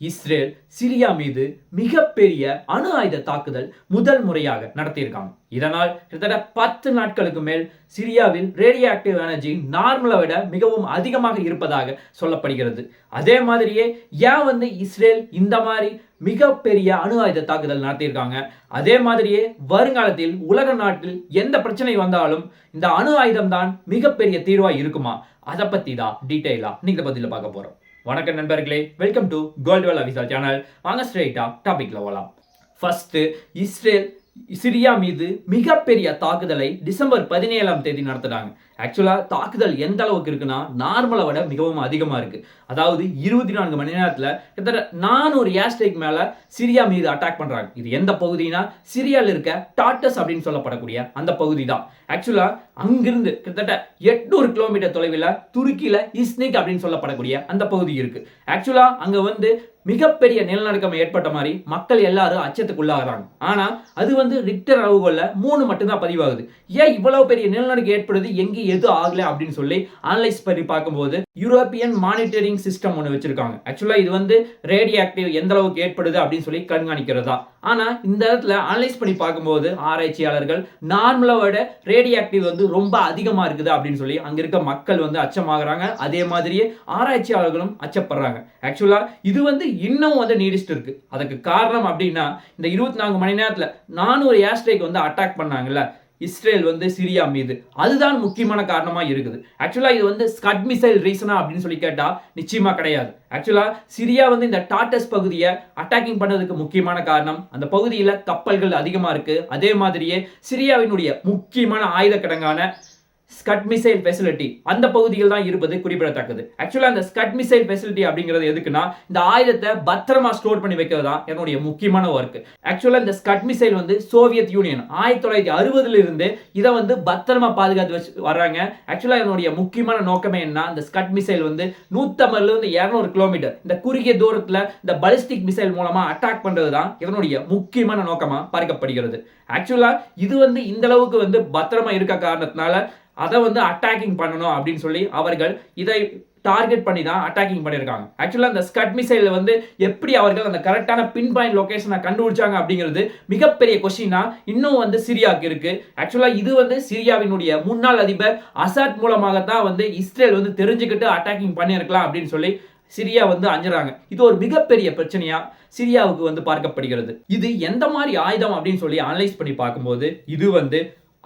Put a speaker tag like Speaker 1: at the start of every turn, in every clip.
Speaker 1: Israel Syria மீது மிகப்பெரிய அணு ஆயுத தாக்குதல் முதல் முறையாக நடத்தியிருக்காங்க. இதனால் கிட்டத்தட்ட பத்து நாட்களுக்கு மேல் சிரியாவில் ரேடியோ ஆக்டிவ் எனர்ஜி நார்மலை விட மிகவும் அதிகமாக இருப்பதாக சொல்லப்படுகிறது. அதே மாதிரியே ஏன் வந்து இஸ்ரேல் இந்த மாதிரி மிகப்பெரிய அணு ஆயுத தாக்குதல் நடத்தியிருக்காங்க? அதே மாதிரியே வருங்காலத்தில் உலக நாட்டில் எந்த பிரச்சனை வந்தாலும் இந்த அணு ஆயுதம் தான் மிகப்பெரிய தீர்வா இருக்குமா? அதை பற்றி தான் டீட்டெயிலா நீங்க பதிலில் பார்க்க போறோம். வணக்கம் நண்பர்களே வெல்கம் டு கோல்டுவெல் அவிசா சேனல் வாங்க ஸ்ட்ரெயிட்டாக டாபிக்ல போகலாம் ஃபர்ஸ்ட் இஸ்ரேல் சிரியா மீது மிகப்பெரிய தாக்குதலை டிசம்பர் பதினேழாம் தேதி நடத்துனாங்க ஆக்சுவலாக தாக்குதல் எந்த அளவுக்கு இருக்குன்னா நார்மலை விட மிகவும் அதிகமாக இருக்குது அதாவது இருபத்தி நான்கு மணி நேரத்தில் கிட்டத்தட்ட நானூறு ஏர்ஸ்ட்ரைக் மேலே சிரியா மீது அட்டாக் பண்ணுறாங்க இது எந்த பகுதினா சிரியாவில் இருக்க டாட்டஸ் அப்படின்னு சொல்லப்படக்கூடிய அந்த பகுதி தான் ஆக்சுவலாக அங்கிருந்து கிட்டத்தட்ட எட்நூறு கிலோமீட்டர் தொலைவில் துருக்கியில் இஸ்னிக் அப்படின்னு சொல்லப்படக்கூடிய அந்த பகுதி இருக்குது ஆக்சுவலாக அங்கே வந்து மிகப்பெரிய நிலநடுக்கம் ஏற்பட்ட மாதிரி மக்கள் எல்லாரும் அச்சத்துக்குள்ளாகிறாங்க. ஆனால் அது வந்து ரிக்டர் அளவுகளில் மூணு மட்டும்தான் பதிவாகுது. ஏன் இவ்வளவு பெரிய நிலநடுக்கம் ஏற்படுது? எங்கேயும் எது ஆகல அப்படின்னு சொல்லி அனலைஸ் பண்ணி பார்க்கும்போது யூரோப்பியன் மானிட்டரிங் சிஸ்டம் ஒன்று வச்சிருக்காங்க. ஆக்சுவலா இது வந்து ரேடியோ ஆக்டிவ் எந்த அளவுக்கு ஏற்படுது அப்படின்னு சொல்லி கண்காணிக்கிறதா. ஆனா இந்த இடத்துல அனலைஸ் பண்ணி பார்க்கும்போது ஆராய்ச்சியாளர்கள் நார்மலை விட ரேடியோ ஆக்டிவ் வந்து ரொம்ப அதிகமா இருக்குது அப்படின்னு சொல்லி அங்க இருக்க மக்கள் வந்து அச்சமாகறாங்க. அதே மாதிரியே ஆராய்ச்சியாளர்களும் அச்சப்படுறாங்க. ஆக்சுவலா இது வந்து இன்னும் வந்து நீடிச்சுட்டு இருக்கு. அதுக்கு காரணம் அப்படின்னா இந்த இருபத்தி நான்கு மணி நேரத்துல நானூறு ஏர்ஸ்ட்ரைக் வந்து அட்டாக் பண்ணாங்கல்ல. இஸ்ரேல் வந்து சிரியா மீது. அதுதான் முக்கியமான காரணமாக இருக்குது. ஆக்சுவலாக இது வந்து ஸ்கட் மிசைல் ரீசனா அப்படின்னு சொல்லி கேட்டால் நிச்சயமாக கிடையாது. ஆக்சுவலா சிரியா வந்து இந்த டாட்டஸ் பகுதியை அட்டாக்கிங் பண்ணதுக்கு முக்கியமான காரணம் அந்த பகுதியில் கப்பல்கள் அதிகமாக இருக்குது அதே மாதிரியே சிரியாவினுடைய முக்கியமான ஆயுத கிடங்கான ஸ்கட் மிசைல் ஃபெசிலிட்டி அந்த பகுதியில் தான் இருப்பது குறிப்பிடத்தக்கது. ஆக்சுவலாக அந்த ஸ்கட் மிசைல் ஃபெசிலிட்டி அப்படிங்கிறது எதுக்குன்னா இந்த ஆயுதத்தை பத்திரமா ஸ்டோர் பண்ணி வைக்கிறது தான் என்னுடைய முக்கியமான ஒர்க் ஆக்சுவலாக இந்த ஸ்கட் மிசைல் வந்து சோவியத் யூனியன் ஆயிரத்தி தொள்ளாயிரத்தி அறுபதுல இருந்து இதை வந்து பத்திரமா பாதுகாத்து வச்சு வர்றாங்க. ஆக்சுவலாக என்னுடைய முக்கியமான நோக்கமே என்ன? இந்த ஸ்கட் மிசைல் வந்து நூற்றம்பதுல இருந்து இரநூறு கிலோமீட்டர் இந்த குறுகிய தூரத்தில் இந்த பலிஸ்டிக் மிசைல் மூலமா அட்டாக் பண்றது தான் இதனுடைய முக்கியமான நோக்கமா பார்க்கப்படுகிறது. ஆக்சுவலாக இது வந்து இந்த அளவுக்கு வந்து பத்திரமா இருக்க காரணத்தினால அதை வந்து அட்டாக்கிங் பண்ணணும் அப்படின்னு சொல்லி அவர்கள் இதை டார்கெட் பண்ணி தான் அட்டாக்கிங் பண்ணியிருக்காங்க. ஆக்சுவலாக அந்த ஸ்கட் மிசைலில் வந்து எப்படி அவர்கள் அந்த கரெக்டான பின் பாயிண்ட் லொக்கேஷனை கண்டுபிடிச்சாங்க அப்படிங்கிறது மிகப்பெரிய கொஸ்டினா இன்னும் வந்து சிரியாவுக்கு இருக்கு. ஆக்சுவலாக இது வந்து சிரியாவினுடைய முன்னாள் அதிபர் அசாத் மூலமாக தான் வந்து இஸ்ரேல் வந்து தெரிஞ்சுக்கிட்டு அட்டாக்கிங் பண்ணியிருக்கலாம் அப்படின்னு சொல்லி சிரியா வந்து அஞ்சுறாங்க. இது ஒரு மிகப்பெரிய பிரச்சனையா சிரியாவுக்கு வந்து பார்க்கப்படுகிறது. இது எந்த மாதிரி ஆயுதம் அப்படின்னு சொல்லி அனலைஸ் பண்ணி பார்க்கும்போது இது வந்து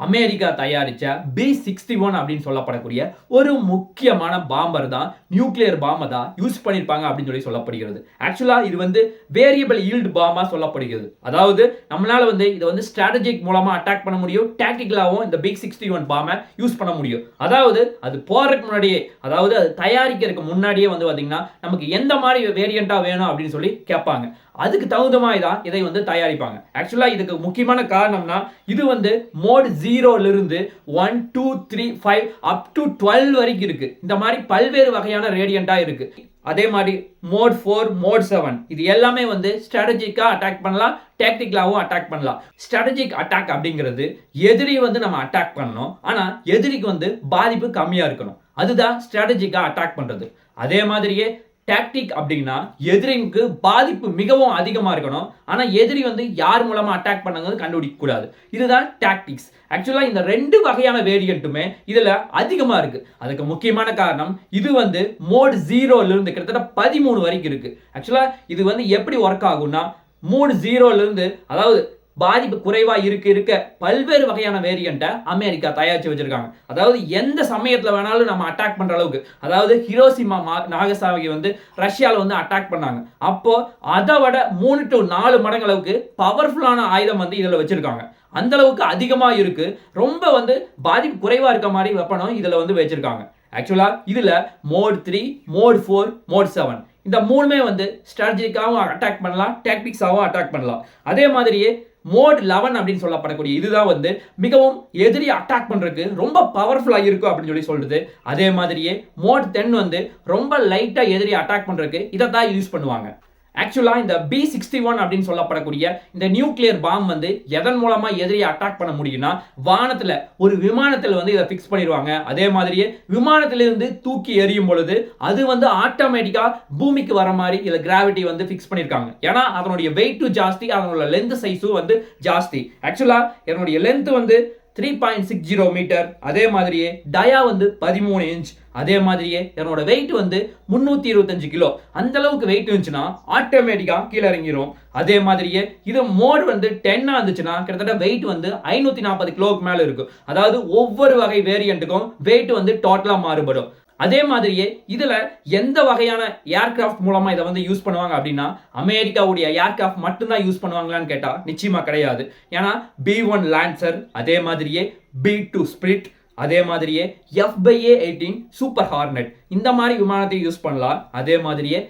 Speaker 1: அமெரிக்கா தயாரித்த பி சிக்ஸ்டி ஒன் அப்படின்னு சொல்லப்படக்கூடிய ஒரு முக்கியமான பாம்பர் தான் நியூக்ளியர் பாம்பை தான் யூஸ் பண்ணியிருப்பாங்க அப்படின்னு சொல்லி சொல்லப்படுகிறது. ஆக்சுவலாக இது வந்து வேரியபிள் ஈல்டு பாம்பாக சொல்லப்படுகிறது. அதாவது நம்மளால் வந்து இதை வந்து ஸ்ட்ராட்டஜிக் மூலமாக அட்டாக் பண்ண முடியும் டாக்டிக்கலாகவும் இந்த பிக் சிக்ஸ்டி ஒன் பாம்பை யூஸ் பண்ண முடியும். அதாவது அது போகிறதுக்கு முன்னாடியே அதாவது அது தயாரிக்கிறதுக்கு முன்னாடியே வந்து பார்த்தீங்கன்னா நமக்கு எந்த மாதிரி வேரியண்ட்டாக வேணும் அப்படின்னு சொல்லி கேட்பாங்க. அதுக்கு தகுந்த மாதிரி தான் இதை வந்து தயாரிப்பாங்க. ஆக்சுவலாக இதுக்கு முக்கியமான காரணம்னா இது வந்து mode ஜீரோலிருந்து one two three five up to twelve வரைக்கும் இருக்கு. இந்த மாதிரி பல்வேறு வகையான ரேடியண்டாக இருக்கு. அதே மாதிரி மோட் ஃபோர் மோட் செவன் இது எல்லாமே வந்து ஸ்ட்ராட்டஜிக்காக அட்டாக் பண்ணலாம் டேக்டிக்கலாகவும் அட்டாக் பண்ணலாம். ஸ்ட்ராட்டஜிக் அட்டாக் அப்படிங்கிறது எதிரி வந்து நம்ம அட்டாக் பண்ணணும். ஆனால் எதிரிக்கு வந்து பாதிப்பு கம்மியாக இருக்கணும். அதுதான் ஸ்ட்ராட்டஜிக்காக அட்டாக் பண்ணுறது அதே மாதிரியே டாக்டிக் அப்படின்னா எதிரிக்கு பாதிப்பு மிகவும் அதிகமாக இருக்கணும். ஆனால் எதிரி வந்து யார் மூலமாக அட்டாக் பண்ணுங்கிறது கண்டுபிடிக்கக்கூடாது இதுதான் டாக்டிக்ஸ் ஆக்சுவலாக இந்த ரெண்டு வகையான வேரியண்ட்டுமே இதில் அதிகமாக இருக்குது அதுக்கு முக்கியமான காரணம் இது வந்து மோட் ஜீரோலேருந்து கிட்டத்தட்ட பதிமூணு வரைக்கும் இருக்குது ஆக்சுவலாக இது வந்து எப்படி ஒர்க் ஆகும்னா மூணு ஜீரோலேருந்து அதாவது பாதிப்பு குறைவா இருக்க இருக்க பல்வேறு வகையான வேரியண்ட்டை அமெரிக்கா தயாரிச்சு வச்சிருக்காங்க. அதாவது எந்த சமயத்துல வேணாலும் நம்ம அட்டாக் பண்ற அளவுக்கு. அதாவது ஹிரோசிமா நாகசாவை வந்து ரஷ்யாவில் வந்து அட்டாக் பண்ணாங்க. அப்போ அதை விட மூணு டு நாலு மடங்கு அளவுக்கு பவர்ஃபுல்லான ஆயுதம் வந்து இதில் வச்சிருக்காங்க. அந்த அளவுக்கு அதிகமாக இருக்கு. ரொம்ப வந்து பாதிப்பு குறைவா இருக்க மாதிரி வெப்பனும் இதில் வந்து வச்சிருக்காங்க. ஆக்சுவலாக இதில் mode three mode four mode seven இந்த மூணுமே வந்து ஸ்ட்ராட்டஜிக்காகவும் அட்டாக் பண்ணலாம் டாக்டிக்ஸாகவும் அட்டாக் பண்ணலாம். அதே மாதிரியே மோட் லெவன் அப்படின்னு சொல்லப்படக்கூடிய இதுதான் வந்து மிகவும் எதிரி அட்டாக் பண்ணுறதுக்கு ரொம்ப பவர்ஃபுல்லாக இருக்கும் அப்படின்னு சொல்லி சொல்லுது. அதே மாதிரியே மோட் டென் வந்து ரொம்ப லைட்டாக எதிரி அட்டாக் பண்ணுறதுக்கு இதை தான் யூஸ் பண்ணுவாங்க. ஆக்சுவலாக இந்த பி சிக்ஸ்டி ஒன் அப்படின்னு சொல்லப்படக்கூடிய இந்த நியூக்ளியர் பாம் வந்து எதன் மூலமாக எதிரியை அட்டாக் பண்ண முடியும்னா வானத்தில் ஒரு விமானத்தில் வந்து இதை ஃபிக்ஸ் பண்ணிடுவாங்க. அதே மாதிரியே விமானத்திலிருந்து தூக்கி எறியும் பொழுது அது வந்து ஆட்டோமேட்டிக்காக பூமிக்கு வர மாதிரி இதில் கிராவிட்டி வந்து ஃபிக்ஸ் பண்ணியிருக்காங்க ஏன்னா அதனுடைய வெயிட்டும் ஜாஸ்தி அதனோட லென்த் சைஸும் வந்து ஜாஸ்தி. ஆக்சுவலாக என்னுடைய லென்த் வந்து three point six zero metre அதே மாதிரியே டயா வந்து பதிமூணு இன்ச் அதே மாதிரியே என்னோட வெயிட் வந்து முந்நூற்றி இருபத்தஞ்சு கிலோ அந்த அளவுக்கு வெயிட் இருந்துச்சுன்னா ஆட்டோமேட்டிக்காக கீழே இறங்கிடும் அதே மாதிரியே இது மோடு வந்து டென்னாக இருந்துச்சுன்னா கிட்டத்தட்ட வெயிட் வந்து ஐநூற்றி நாற்பது கிலோவுக்கு மேலே இருக்கும். அதாவது ஒவ்வொரு வகை வேரியண்ட்டுக்கும் வெயிட் வந்து டோட்டலாக மாறுபடும். அதே மாதிரியே இதில் எந்த வகையான ஏர்கிராஃப்ட் மூலமாக இதை வந்து யூஸ் பண்ணுவாங்க அப்படின்னா அமெரிக்காவுடைய ஏர்கிராஃப்ட் மட்டும்தான் யூஸ் பண்ணுவாங்களான்னு கேட்டால் நிச்சயமாக கிடையாது. ஏன்னா பி ஒன் லான்சர் அதே மாதிரியே பி டூ ஸ்பிரிட் அதே மாதிரியே F by A eighteen super hornet இந்த மாதிரி விமானத்தை யூஸ் பண்ணலாம். அதே மாதிரியே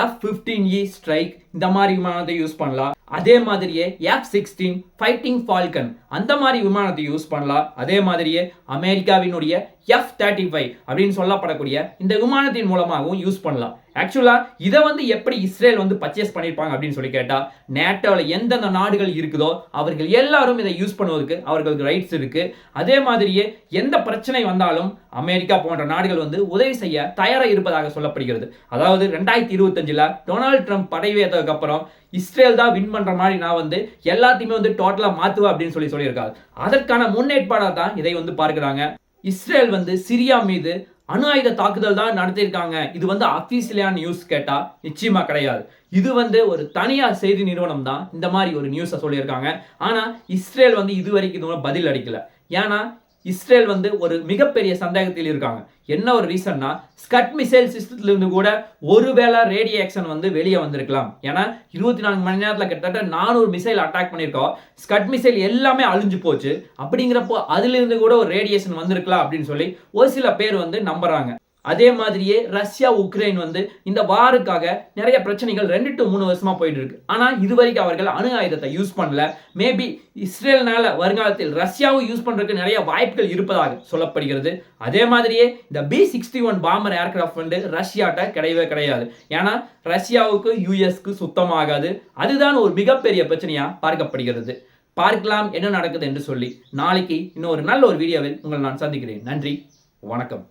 Speaker 1: எஃப் ஃபிஃப்டீன் இ ஸ்ட்ரைக் இந்த மாதிரி விமானத்தை யூஸ் பண்ணலாம். அதே மாதிரியே எஃப் சிக்ஸ்டீன் ஃபைட்டிங் ஃபால்கன் அந்த மாதிரி விமானத்தை யூஸ் பண்ணலாம். அதே மாதிரியே அமெரிக்காவினுடைய எஃப் தேர்ட்டி ஃபைவ் அப்படின்னு சொல்லப்படக்கூடிய இந்த விமானத்தின் மூலமாகவும் யூஸ் பண்ணலாம். ஆக்சுவலாக இதை வந்து எப்படி இஸ்ரேல் வந்து பர்ச்சேஸ் பண்ணியிருப்பாங்க அப்படின்னு சொல்லி கேட்டால் நேட்டோவில் எந்தெந்த நாடுகள் இருக்குதோ அவர்கள் எல்லாரும் இதை யூஸ் பண்ணுவதற்கு அவர்களுக்கு ரைட்ஸ் இருக்கு. அதே மாதிரியே எந்த பிரச்சனை வந்தாலும் அமெரிக்கா போன்ற நாடுகள் வந்து உதவி செய்ய தயாராக இருப்பதாக சொல்லப்படுகிறது. அதாவது ரெண்டாயிரத்தி இருபத்தஞ்சில் டொனால்ட் ட்ரம்ப் படைவேத அப்புறம் இஸ்ரேல் தான் வின் பண்ற மாதிரி நான் வந்து எல்லாத்தையுமே வந்து டோட்டலாக மாற்றுவேன் அப்படின்னு சொல்லி சொல்லியிருக்காரு. அதற்கான முன்னேற்பாடாக தான் இதை வந்து பார்க்குறாங்க. இஸ்ரேல் வந்து சிரியா மீது அணு ஆயுத தாக்குதல் தான் நடத்தியிருக்காங்க. இது வந்து அஃபீஷியலான நியூஸ் கேட்டால் நிச்சயமா கிடையாது. இது வந்து ஒரு தனியார் செய்தி நிறுவனம் தான் இந்த மாதிரி ஒரு நியூஸை சொல்லியிருக்காங்க. ஆனா இஸ்ரேல் வந்து இது வரைக்கும் இதுவும் பதில் அளிக்கல. ஏன்னா இஸ்ரேல் வந்து ஒரு மிகப்பெரிய சந்தேகத்தில் இருக்காங்க. என்ன ஒரு ரீசன்னா ஸ்கட் மிசைல் சிஸ்டத்திலிருந்து கூட ஒருவேளை ரேடியேஷன் வந்து வெளியே வந்திருக்கலாம். ஏன்னா இருபத்தி நான்கு மணி நேரத்தில் கிட்டத்தட்ட நானூறு மிசைல் அட்டாக் பண்ணியிருக்கோம். ஸ்கட் மிசைல் எல்லாமே அழிஞ்சு போச்சு. அப்படிங்கிறப்போ அதுலேருந்து கூட ஒரு ரேடியேஷன் வந்திருக்கலாம் அப்படின்னு சொல்லி ஒரு சில பேர் வந்து நம்புறாங்க. அதே மாதிரியே ரஷ்யா உக்ரைன் வந்து இந்த வாருக்காக நிறைய பிரச்சனைகள் ரெண்டு டு மூணு வருஷமா போயிட்டு இருக்கு ஆனா இதுவரைக்கும் அவர்கள் அணு ஆயுதத்தை யூஸ் பண்ணல. மேபி இஸ்ரேல்னால வருங்காலத்தில் ரஷ்யாவும் யூஸ் பண்றதுக்கு நிறைய வாய்ப்புகள் இருப்பதாக சொல்லப்படுகிறது. அதே மாதிரியே இந்த B sixty one bomber aircraft வந்து ரஷ்யாட்ட கிடையவே கிடையாது. ஏன்னா ரஷ்யாவுக்கு யூஎஸ்க்கு சுத்தமாகாது. அதுதான் ஒரு மிகப்பெரிய பிரச்சனையா பார்க்கப்படுகிறது. பார்க்கலாம் என்ன நடக்குது என்று சொல்லி நாளைக்கு இன்னும் ஒரு நல்ல ஒரு வீடியோவில் உங்களை நான் சந்திக்கிறேன். நன்றி வணக்கம்.